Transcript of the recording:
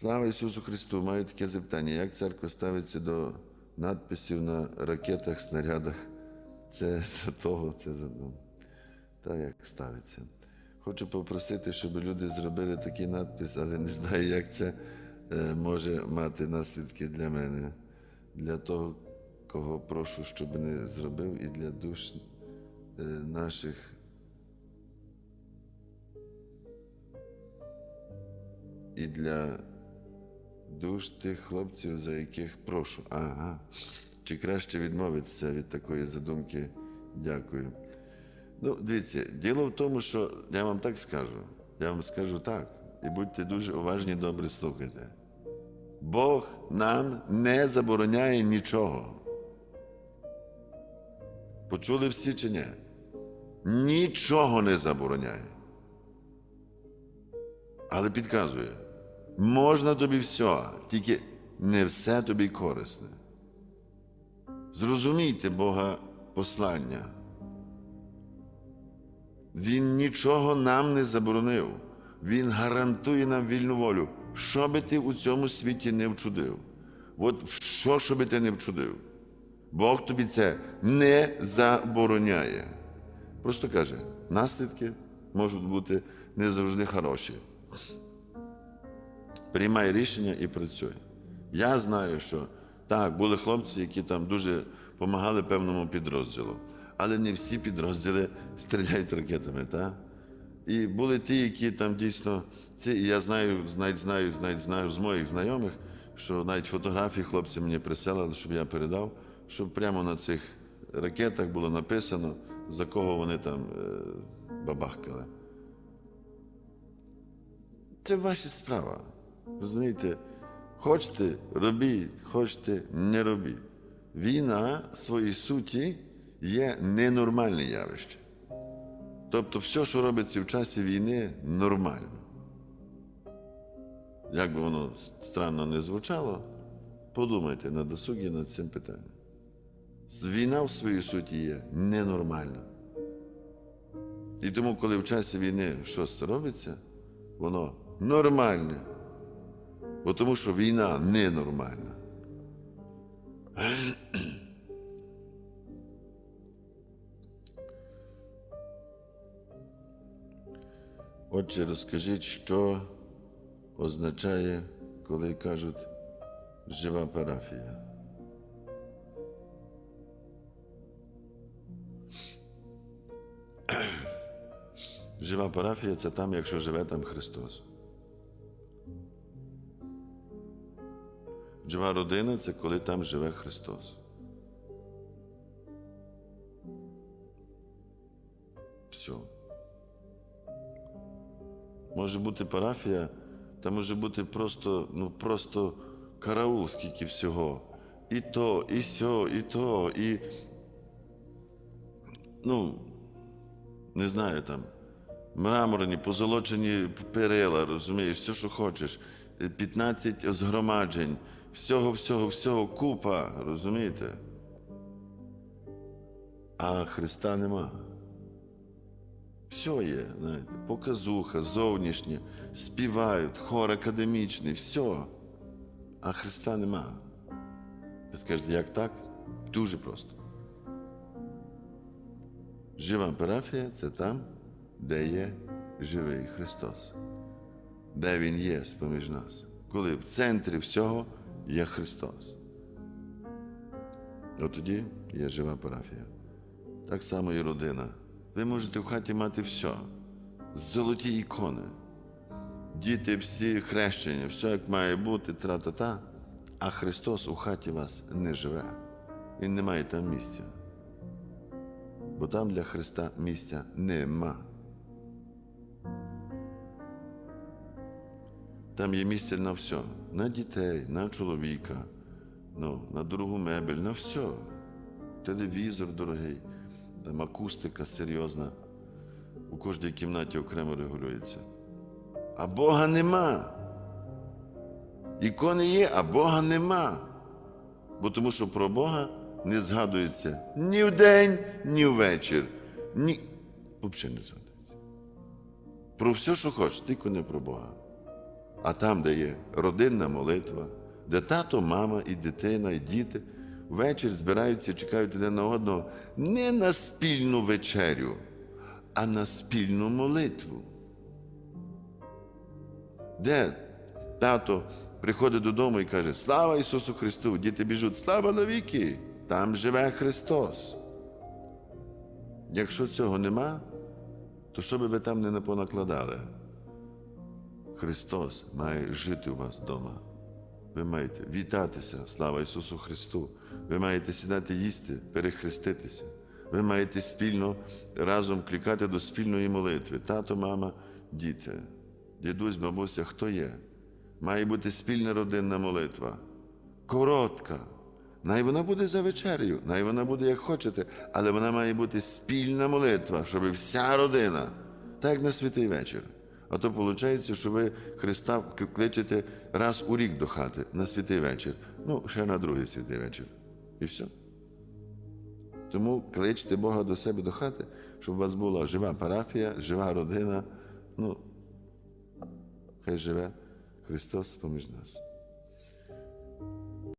Слава Ісусу Христу! Маю таке запитання. Як церква ставиться до надписів на ракетах, снарядах? Це за того, це за ну, та як ставиться. Хочу попросити, щоб люди зробили такий надпис, але не знаю, як це е, може мати наслідки для мене, для того, кого прошу, щоб не зробив, і для душ е, наших. І для душ тих хлопців, за яких прошу. Ага. Чи краще відмовитися від такої задумки? Дякую. Ну, дивіться, діло в тому, що я вам так скажу. Я вам скажу так. І будьте дуже уважні, добре слухайте. Бог нам не забороняє нічого. Почули всі чи ні? Нічого не забороняє. Але підказує, можна тобі все, тільки не все тобі корисне. Зрозумійте Бога послання. Він нічого нам не заборонив. Він гарантує нам вільну волю. Що би ти у цьому світі не вчудив? От що, що би ти не вчудив? Бог тобі це не забороняє. Просто каже, наслідки можуть бути не завжди хороші. Приймай рішення і працюй. Я знаю, що так, були хлопці, які там дуже допомагали певному підрозділу. Але не всі підрозділи стріляють ракетами. так? І були ті, які там дійсно. Ці, і я знаю, навіть знаю, навіть знаю з моїх знайомих, що навіть фотографії хлопці мені присилали, щоб я передав, щоб прямо на цих ракетах було написано, за кого вони там е, бабахкали. Це ваша справа. Розумієте? Хочете, робіть, хочете, не робіть. Війна в своїй суті є ненормальне явище. Тобто, все, що робиться в часі війни, нормально. Як би воно странно не звучало, подумайте на досугі над цим питанням. Війна в своїй суті є ненормальна. І тому, коли в часі війни щось робиться, воно нормальне. Бо тому що війна ненормальна. Отже, розкажіть, що означає, коли кажуть жива парафія. Жива парафія це там, якщо живе там Христос. Жива родина це коли там живе Христос. Все. Може бути парафія, та може бути просто, ну просто караул, скільки всього. І то, і сьо, і то, і. Ну, не знаю там. Мраморні, позолочені перила, розумієш, все, що хочеш. 15 згромаджень, всього, всього, всього, купа, розумієте? А Христа нема. Все є, знаєте, показуха, зовнішнє, співають, хор академічний, все. А Христа нема. Ви скажете, як так? Дуже просто. Жива парафія це там, де є живий Христос, де Він є з-поміж нас, коли в центрі всього є Христос. От тоді є жива парафія. Так само і родина. Ви можете в хаті мати все, золоті ікони, діти всі хрещені, все як має бути, тра-та-та, а Христос у хаті вас не живе. Він не має там місця. Бо там для Христа місця нема. Там є місце на все, на дітей, на чоловіка, ну, на дорогу мебель, на все. Телевізор дорогий, там акустика серйозна. У кожній кімнаті окремо регулюється. А Бога нема. Ікони є, а Бога нема. Бо тому що про Бога не згадується ні вдень, ні ввечір. Ні... Взагалі не згадується. Про все, що хочеш, тільки не про Бога. А там, де є родинна молитва, де тато, мама і дитина, і діти ввечері збираються і чекають один на одного не на спільну вечерю, а на спільну молитву. Де тато приходить додому і каже: Слава Ісусу Христу! Діти біжуть, слава навіки! Там живе Христос. Якщо цього нема, то що би ви там не понакладали? Христос має жити у вас вдома. Ви маєте вітатися, слава Ісусу Христу. Ви маєте сідати їсти, перехреститися. Ви маєте спільно разом клікати до спільної молитви. Тато, мама, діти, дідусь, бабуся, хто є? Має бути спільна родинна молитва. Коротка. Най вона буде за вечерею, най вона буде як хочете, але вона має бути спільна молитва, щоб вся родина, так як на святий вечір. А то виходить, що ви Христа кличете раз у рік до хати на святий вечір, ну, ще на другий святий вечір. І все. Тому кличте Бога до себе до хати, щоб у вас була жива парафія, жива родина. Ну, хай живе Христос поміж нас.